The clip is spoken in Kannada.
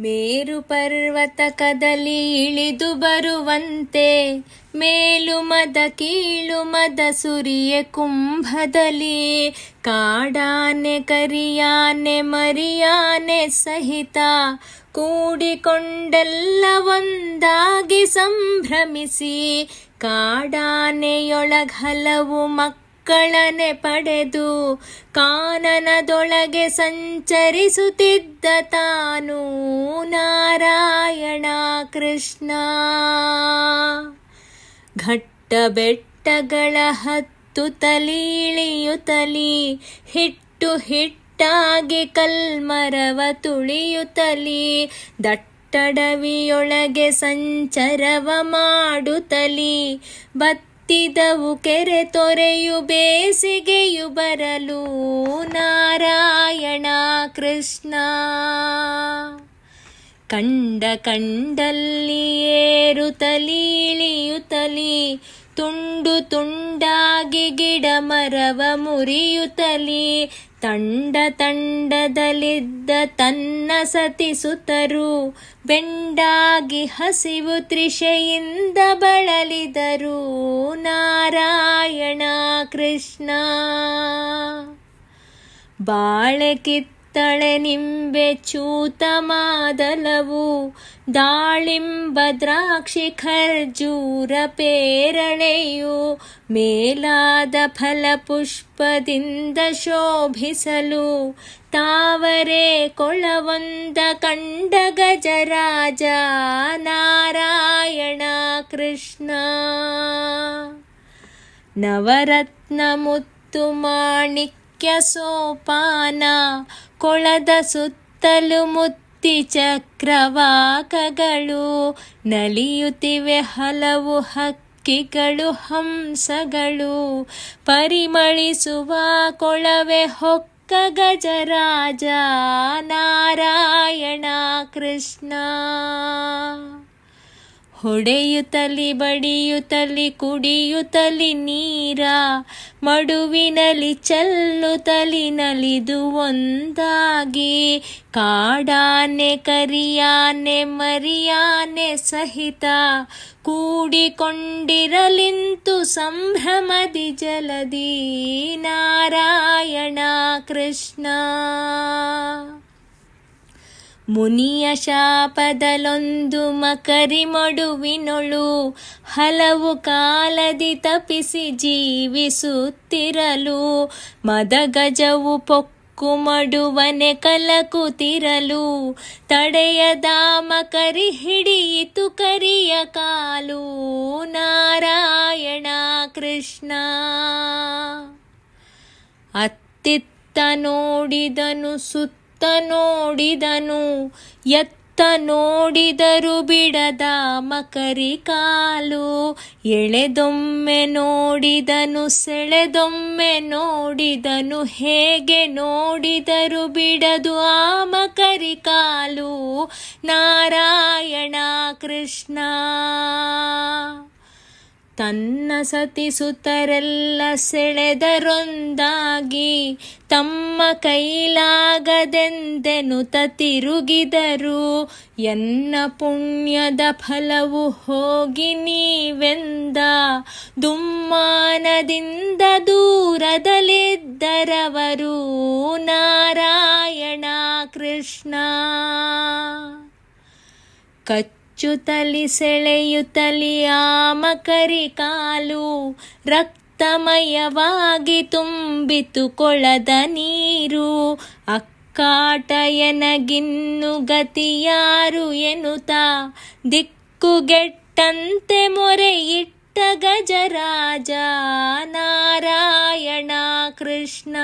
ಮೇರು ಪರ್ವತ ಕದಲಿ ಇಳಿದು ಬರುವಂತೆ, ಮೇಲು ಮದ ಕೀಳು ಮದ ಸುರಿಯ ಕುಂಭದಲ್ಲಿ, ಕಾಡಾನೆ ಕರಿಯಾನೆ ಮರಿಯಾನೆ ಸಹಿತ ಕೂಡಿಕೊಂಡೆಲ್ಲ ಒಂದಾಗಿ ಸಂಭ್ರಮಿಸಿ ಕಾಡಾನೆಯೊಳಗ ಹಲವು ಮಕ್ಕಳನೆ ಪಡೆದು, ಕಾನನದೊಳಗೆ ಸಂಚರಿಸುತ್ತಿದ್ದ ತಾನು ಕೃಷ್ಣ. ಘಟ್ಟ ಬೆಟ್ಟಗಳ ಹತ್ತು ತಲಿ ಇಳಿಯುತ್ತಲಿ ಹಿಟ್ಟು ಹಿಟ್ಟಾಗಿ ಕಲ್ಮರವ ತುಳಿಯುತ್ತಲಿ ದಟ್ಟಡವಿಯೊಳಗೆ ಸಂಚರವ ಮಾಡುತ್ತಲಿ ಬತ್ತಿದವು ಕೆರೆ ತೊರೆಯು ಬೇಸಿಗೆಯು ಬರಲು ನಾರಾಯಣ ಕೃಷ್ಣ. ಕಂಡ ಕಂಡಲ್ಲಿ ಏರುತ್ತಲಿ ಇಳಿಯುತ್ತಲಿ ತುಂಡು ತುಂಡಾಗಿ ಗಿಡ ಮರವ ಮುರಿಯುತ್ತಲಿ ತಂಡ ತಂಡದಲ್ಲಿದ್ದ ತನ್ನ ಸತಿಸುತ್ತರು ಬೆಂಡಾಗಿ ಹಸಿವು ತ್ರಿಷೆಯಿಂದ ಬಳಲಿದರು, ನಾರಾಯಣ ಕೃಷ್ಣ. ಬಾಳೆ ಕಿತ್ತಳೆ ನಿಂಬೆ ಚೂತ ಮಾದಲವು ದಾಳಿಂಬ ದ್ರಾಕ್ಷಿ ಖರ್ಜೂರ ಪೇರಳೆಯು, ಮೇಲಾದ ಫಲಪುಷ್ಪದಿಂದ ಶೋಭಿಸಲು, ತಾವರೆ ಕೊಳವೊಂದ ಕಂಡ ಗಜರಾಜ ನಾರಾಯಣ ಕೃಷ್ಣ. ನವರತ್ನ ಮುತ್ತು ಮಾಣಿಕ್ಯ ಸೋಪಾನ ಕೊಳದ ಸುತ್ತಲು ಮುತ್ತಿ ಚಕ್ರವಾಕಗಳು ನಲಿಯುತ್ತಿವೆ ಹಲವು ಹಕ್ಕಿಗಳು ಹಂಸಗಳು. ಪರಿಮಳಿಸುವ ಕೊಳವೆ ಹೊಕ್ಕ ಗಜರಾಜ ನಾರಾಯಣ ಕೃಷ್ಣ. ಹೊಡೆಯುತ್ತಲಿ, ಬಡಿಯುತ್ತಲಿ, ಕುಡಿಯುತ್ತಲಿ ನೀರ ಮಡುವಿನಲಿ ತಲಿ ನಲಿದು ಒಂದಾಗಿ. ಕಾಡಾನೆ, ಕರಿಯಾನೆ, ಮರಿಯಾನೆ ಸಹಿತ ಕೂಡಿಕೊಂಡಿರಲಿಂತು ಸಂಭ್ರಮದಿ ಜಲದಿ ನಾರಾಯಣ ಕೃಷ್ಣ. ಮುನಿಯ ಶಾಪದಲೊಂದು ಮಕರಿ ಮಡುವಿನೊಳು ಹಲವು ಕಾಲದಿ ತಪಿಸಿ ಜೀವಿಸುತ್ತಿರಲು, ಮದಗಜವು ಪೊಕ್ಕು ಮಡುವನೆ ಕಲಕುತ್ತಿರಲು ತಡೆಯದ ಮಕರಿ ಹಿಡಿಯಿತು ಕರಿಯ ಕಾಲು, ನಾರಾಯಣ ಕೃಷ್ಣ. ಅತ್ತಿತ್ತ ನೋಡಿದನು ಸುತ್ತ ನೋಡಿದನು, ಎತ್ತ ನೋಡಿದರು ಬಿಡದ ಮಕರಿ ಕಾಲು. ಎಳೆದೊಮ್ಮೆ ನೋಡಿದನು, ಸೆಳೆದೊಮ್ಮೆ ನೋಡಿದನು, ಹೇಗೆ ನೋಡಿದರು ಬಿಡದು ಆ ಮಕರಿ ಕಾಲು. ನಾರಾಯಣ ಕೃಷ್ಣ. ತನ್ನ ಸತಿಸುತ್ತರೆಲ್ಲ ಸೆಳೆದರೊಂದಾಗಿ ತಮ್ಮ ಕೈಲಾಗದೆಂದೆನು ತಿರುಗಿದರು ಎನ್ನ ಪುಣ್ಯದ ಫಲವು ಹೋಗಿ ನೀವೆಂದ? ದುಮ್ಮಾನದಿಂದ ದೂರದಲ್ಲಿದ್ದರವರು ನಾರಾಯಣ ಕೃಷ್ಣ. ಕಚ್ಚುತ್ತಲಿ ಸೆಳೆಯುತ್ತಲಿ ಆಮಕರಿ ಕಾಲು. ರಕ್ತಮಯವಾಗಿ ತುಂಬಿತು ಕೊಳದ ನೀರು. ಅಕ್ಕಾಟ ಎನಗಿನ್ನು ಗತಿಯಾರು ಎನ್ನುತ್ತ ದಿಕ್ಕುಗೆಟ್ಟಂತೆ ಮೊರೆಯಿಟ್ಟ ಗಜರಾಜ ನಾರಾಯಣ ಕೃಷ್ಣ.